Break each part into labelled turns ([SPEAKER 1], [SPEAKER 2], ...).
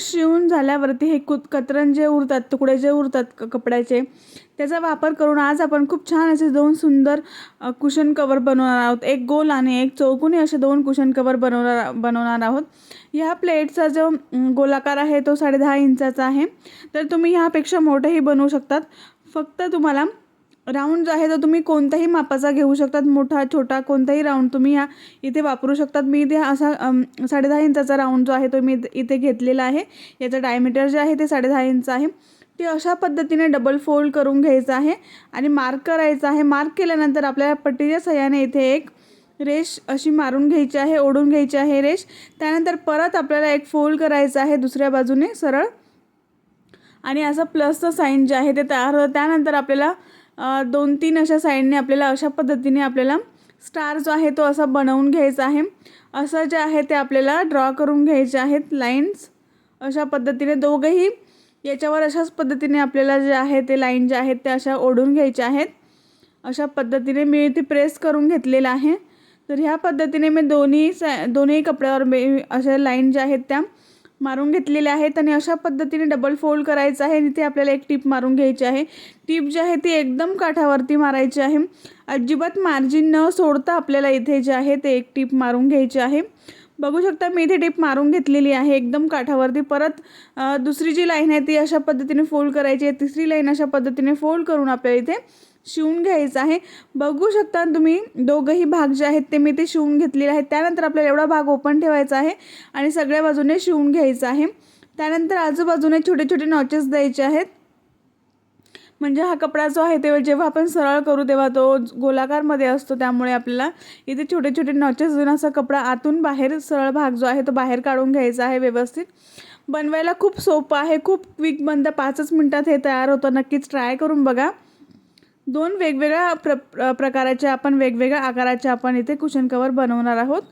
[SPEAKER 1] शिवून झाल्यावरती हे कुत कतरण जे उरतात तुकडे जे उरतात क कपड्याचे त्याचा वापर करून आज आपण खूप छान असे दोन सुंदर कुशन कवर बनवणार आहोत. एक गोल आणि एक चौकोनी असे दोन कुशन कवर बनवणार बनवणार आहोत. ह्या प्लेटचा जो गोलाकार आहे तो साडेदहा इंचाचा आहे. तर तुम्ही ह्यापेक्षा मोठंही बनवू शकतात. फक्त तुम्हाला राऊंड जो आहे तो तुम्ही कोणत्याही मापाचा घेऊ शकतात. मोठा छोटा कोणताही राऊंड तुम्ही ह्या इथे वापरू शकतात. मी इथे असा साडेदहा इंचाचा राऊंड जो आहे तो मी इथे- इथे घेतलेला आहे. याचं डायमीटर जे आहे ते साडेदहा इंच आहे. ते अशा पद्धतीने डबल फोल्ड करून घ्यायचं आहे आणि मार्क करायचं आहे. मार्क केल्यानंतर आपल्याला पट्टीच्या सहाय्याने इथे एक रेश अशी मारून घ्यायची आहे ओढून घ्यायची आहे रेष. त्यानंतर परत आपल्याला एक फोल्ड करायचं आहे दुसऱ्या बाजूने सरळ. आणि असं प्लसचं साईन जे आहे ते तयार होतं. त्यानंतर आपल्याला दोन तीन अशा साईडने आपल्याला अशा पद्धतीने आपल्याला स्टार जो आहे तो असा बनवून घ्यायचा आहे. असं जे आहे ते आपल्याला ड्रॉ करून घ्यायचे आहेत लाईन्स. अशा पद्धतीने दोघंही याच्यावर अशाच पद्धतीने आपल्याला जे आहे ते लाईन जे आहेत त्या अशा ओढून घ्यायच्या आहेत. अशा पद्धतीने मी इथे प्रेस करून घेतलेलं आहे. तर ह्या पद्धतीने मी दोन्ही सा दोन्ही कपड्यावर मी अशा लाईन ज्या आहेत त्या मारून घेतलेले आहेत आणि अशा पद्धतीने डबल फोल्ड करायचं आहे. आणि इथे आपल्याला एक टीप मारून घ्यायची आहे. टीप जी आहे ती एकदम काठावरती मारायची आहे. अजिबात मार्जिन न सोडता आपल्याला इथे जे आहे ते एक टीप मारून घ्यायची आहे. बघू शकता मी इथे टीप मारून घेतलेली आहे. एकदम काठावरती. परत दुसरी जी लाईन आहे ती अशा पद्धतीने फोल्ड करायची आहे. तिसरी लाईन अशा पद्धतीने फोल्ड करून आपल्याला इथे शिवून घ्यायचं आहे. बघू शकता तुम्ही दोघंही भाग जे आहेत ते मी ते शिवून घेतलेले आहेत. त्यानंतर आपल्याला एवढा भाग ओपन ठेवायचा आहे आणि सगळ्या बाजूने शिवून घ्यायचं आहे. त्यानंतर आजूबाजूने छोटे छोटे नॉचेस द्यायचे आहेत. म्हणजे हा कपडा जो आहे तेव्हा जेव्हा आपण सरळ करू तेव्हा तो गोलाकारमध्ये असतो. त्यामुळे आपल्याला इथे छोटे छोटे नॉचेस देऊन असा कपडा आतून बाहेर सरळ भाग जो आहे तो बाहेर काढून घ्यायचा आहे व्यवस्थित. बनवायला खूप सोपं आहे. खूप क्विक बनतं. पाचच मिनटात हे तयार होतं. नक्कीच ट्राय करून बघा. दोन वेगवेगळ्या प्र प्रकाराच्या आपण वेगवेगळ्या आकाराचे आपण इथे कुशन कवर बनवणार आहोत.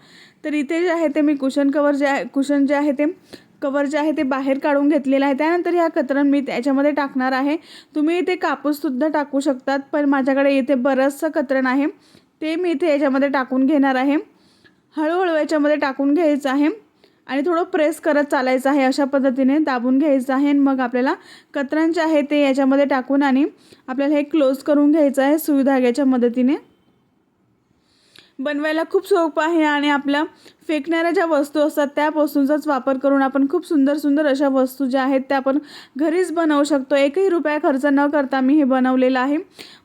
[SPEAKER 1] तर इथे जे आहे ते मी कुशन कवर जे आहे कुशन जे आहे ते कवर जे आहे ते बाहेर काढून घेतलेलं आहे. त्यानंतर ह्या कतरण मी त्याच्यामध्ये टाकणार आहे. तुम्ही इथे कापूससुद्धा टाकू शकतात पण माझ्याकडे इथे बरंचसं कतरण आहे. ते मी इथे याच्यामध्ये टाकून घेणार आहे. हळूहळू याच्यामध्ये टाकून घ्यायचं आहे. आणि थोडं प्रेस करत चालायचं आहे अशा पद्धतीने दाबून घ्यायचं आहे आणि मग आपल्याला कतरण जे आहे ते याच्यामध्ये टाकून आणि आपल्याला हे क्लोज करून घ्यायचं आहे सुई धाग्याच्या मदतीने. बनवायला खूप सोपं आहे आणि आपल्या फेकणाऱ्या ज्या वस्तू असतात त्या वस्तूंचाच वापर करून आपण खूप सुंदर सुंदर अशा वस्तू ज्या आहेत त्या आपण घरीच बनवू शकतो. एकही रुपया खर्च न करता मी हे बनवलेलं आहे.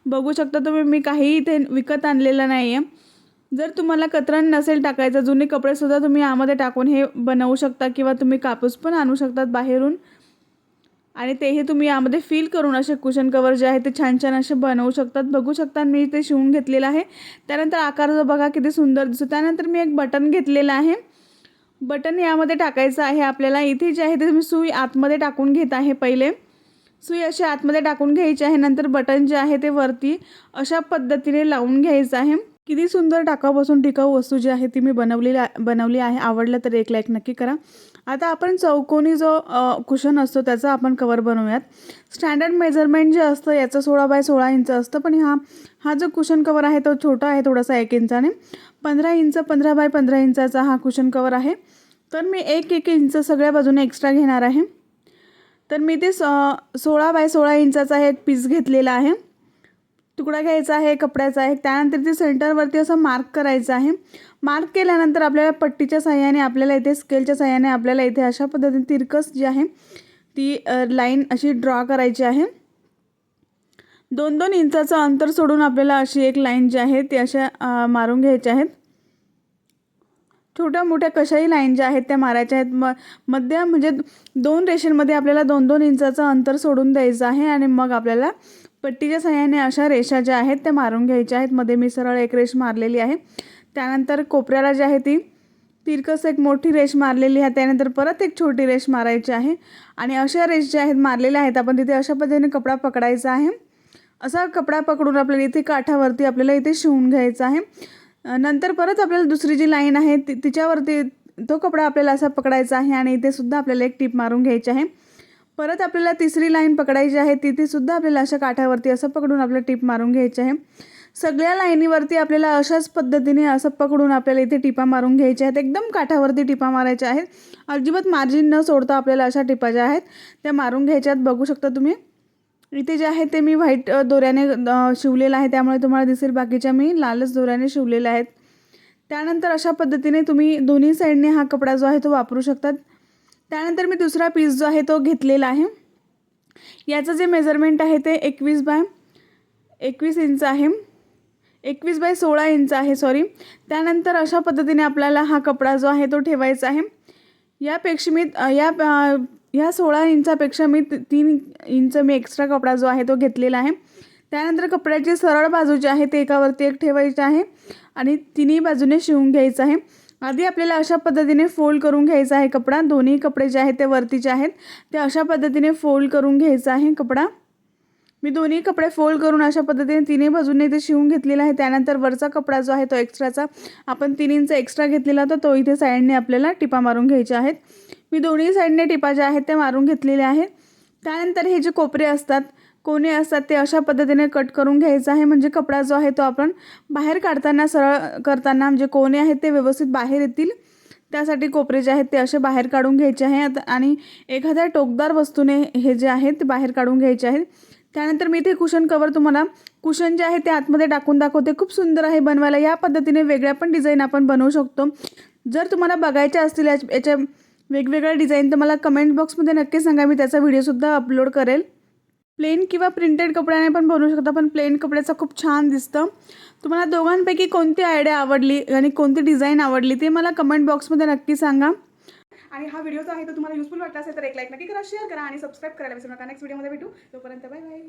[SPEAKER 1] बघू शकता तुम्ही मी काही इथे विकत आणलेलं नाही आहे जर तुम्हाला कतरण नसेल टाकायचं जुने कपडेसुद्धा तुम्ही यामध्ये टाकून हे बनवू शकता किंवा तुम्ही कापूस पण आणू शकतात बाहेरून. आणि तेही तुम्ही यामध्ये फील करून असे कुशन कवर जे आहे ते छान छान असे बनवू शकतात. बघू शकता मी ते शिवून घेतलेलं आहे. त्यानंतर आकार जो बघा किती सुंदर दिसतो. त्यानंतर मी एक बटन घेतलेलं आहे. बटन यामध्ये टाकायचं आहे आपल्याला. इथे जे आहे ते तुम्ही सुई आतमध्ये टाकून घेत आहे पहिले. सुई अशी आतमध्ये टाकून घ्यायची आहे. नंतर बटन जे आहे ते वरती अशा पद्धतीने लावून घ्यायचं आहे. किती सुंदर टाकापासून टिकाऊ वस्तू जी आहे ती मी बनवलेली बनवली आहे. आवडलं तर एक लाईक नक्की करा. आता आपण चौकोनी जो कुशन असतो त्याचा आपण कवर बनवूयात. स्टँडर्ड मेजरमेंट जे असतं याचं सोळा बाय सोळा इंच असतं पण हा हा जो कुशन कवर आहे तो छोटा आहे थोडासा एक इंचाने. पंधरा इंच पंधरा बाय पंधरा इंचाचा हा कुशन कवर आहे. तर मी एक एक इंच सगळ्या बाजूने एक्स्ट्रा घेणार आहे. तर मी ते स सोळा बाय सोळा इंचाचा एक पीस घेतलेला आहे. तुकडा घ्यायचा आहे कपड्याचा आहे त्यानंतर ते सेंटरवरती असं मार्क करायचं आहे. मार्क केल्यानंतर आपल्याला पट्टीच्या साह्याने आपल्याला इथे स्केलच्या साह्याने आपल्याला इथे अशा पद्धतीने तिरकस जी आहे ती लाईन अशी ड्रॉ करायची आहे. दोन दोन इंचाचं अंतर सोडून आपल्याला अशी एक लाईन जी आहे ती अशा मारून घ्यायच्या आहेत छोट्या मोठ्या कशाही लाईन ज्या आहेत त्या मारायच्या आहेत. म मध्य म्हणजे दोन रेषेंमध्ये आपल्याला दोन दोन इंचाचं अंतर सोडून द्यायचं आहे आणि मग आपल्याला पट्टीच्या सहाय्याने अशा रेषा ज्या आहेत त्या मारून घ्यायच्या आहेत. मध्ये मी सरळ एक रेष मारलेली आहे. त्यानंतर कोपऱ्याला जी आहे ती तिरकस एक मोठी रेष मारलेली आहे. त्यानंतर परत एक छोटी रेष मारायची आहे. आणि अशा रेष ज्या आहेत मारलेल्या आहेत आपण तिथे अशा पद्धतीने कपडा पकडायचा आहे. असा कपडा पकडून आपल्याला इथे काठावरती आपल्याला इथे शिवून घ्यायचा आहे. नंतर परत आपल्याला दुसरी जी लाईन आहे ती तिच्यावरती तो कपडा आपल्याला असा पकडायचा आहे. आणि इथे सुद्धा आपल्याला एक टीप मारून घ्यायची आहे. परत आपल्याला तिसरी लाईन पकडायची आहे. तिथे सुद्धा आपल्याला अशा काठावरती असं पकडून आपल्याला टीप मारून घ्यायची आहे. सगळ्या लाईनीवरती आपल्याला अशाच पद्धतीने असं पकडून आपल्याला इथे टिपा मारून घ्यायच्या आहेत. एकदम काठावरती टिपा मारायच्या आहेत. अजिबात मार्जिन न सोडता आपल्याला अशा टिपा ज्या आहेत त्या मारून घ्यायच्या बघू शकता तुम्ही. इथे जे आहे ते मी व्हाईट दोऱ्याने शिवलेलं आहे. त्यामुळे तुम्हाला दिसेल बाकीच्या मी लालच दोऱ्याने शिवलेल्या आहेत. त्यानंतर अशा पद्धतीने तुम्ही दोन्ही साईडने हा कपडा जो आहे तो वापरू शकतात. त्यानंतर मी दुसरा पीस जो आहे तो घेतलेला आहे. याचं जे मेजरमेंट आहे ते एकवीस बाय एकवीस इंच आहे. एकवीस बाय सोळा इंच आहे सॉरी त्यानंतर अशा पद्धतीने आपल्याला हा कपडा जो आहे तो ठेवायचा आहे. यापेक्षा मी या ह्या या सोळा इंचापेक्षा मी तीन इंच मी एक्स्ट्रा कपडा जो आहे तो घेतलेला आहे. त्यानंतर कपड्याची सरळ बाजू जी आहे ते एकावरती एक ठेवायची आहे आणि तिन्ही बाजूने शिवून घ्यायचं आहे. आधी आपल्याला अशा पद्धतीने फोल्ड करून घ्यायचा आहे कपडा. दोन्ही कपडे जे आहेत ते वरतीचे आहेत ते अशा पद्धतीने फोल्ड करून घ्यायचा आहे कपडा. मी दोन्ही कपडे फोल्ड करून अशा पद्धतीने तिन्ही बाजूने इथे शिवून घेतलेला आहे. त्यानंतर वरचा कपडा जो आहे तो एक्स्ट्राचा आपण तीन इंच एक्स्ट्रा घेतलेला होता तो इथे साईडने आपल्याला टिपा मारून घ्यायच्या आहेत. मी दोन्ही साईडने टिपा ज्या आहेत त्या मारून घेतलेल्या आहेत. त्यानंतर हे जे कोपरे असतात कोणे असतात ते अशा पद्धतीने कट करून घ्यायचं आहे. म्हणजे कपडा जो आहे तो आपण बाहेर काढताना सरळ करताना म्हणजे कोणे आहेत ते व्यवस्थित बाहेर येतील त्यासाठी कोपरे जे आहेत ते असे बाहेर काढून घ्यायचे आहेत. आणि एखाद्या टोकदार वस्तूने हे जे आहे ते बाहेर काढून घ्यायचे आहेत. त्यानंतर मी इथे कुशन कवर तुम्हाला कुशन जे आहे ते आतमध्ये टाकून दाखवते. खूप सुंदर आहे बनवायला. या पद्धतीने वेगळ्या पण डिझाईन आपण बनवू शकतो. जर तुम्हाला बघायच्या असतील याच्या वेगवेगळ्या डिझाईन तर मला कमेंट बॉक्समध्ये नक्की सांगा. मी त्याचा व्हिडिओसुद्धा अपलोड करेल. प्लेन किंवा प्रिंटेड कपड्याने पण बनवू शकता. पण प्लेन कपड्याचं खूप छान दिसतं. तुम्हाला दोघांपैकी कोणती आयडिया आवडली आणि कोणती डिझाईन आवडली ते मला कमेंट बॉक्समध्ये नक्की सांगा. आणि हा व्हिडिओ जो आहे तो तुम्हाला युजफुल वाटला असेल तर एक लाईक नक्की करा शेअर करा आणि सबस्क्राईब करायला विसरू नका. नेक्स्ट व्हिडिओमध्ये भेटू. तोपर्यंत बाय बाय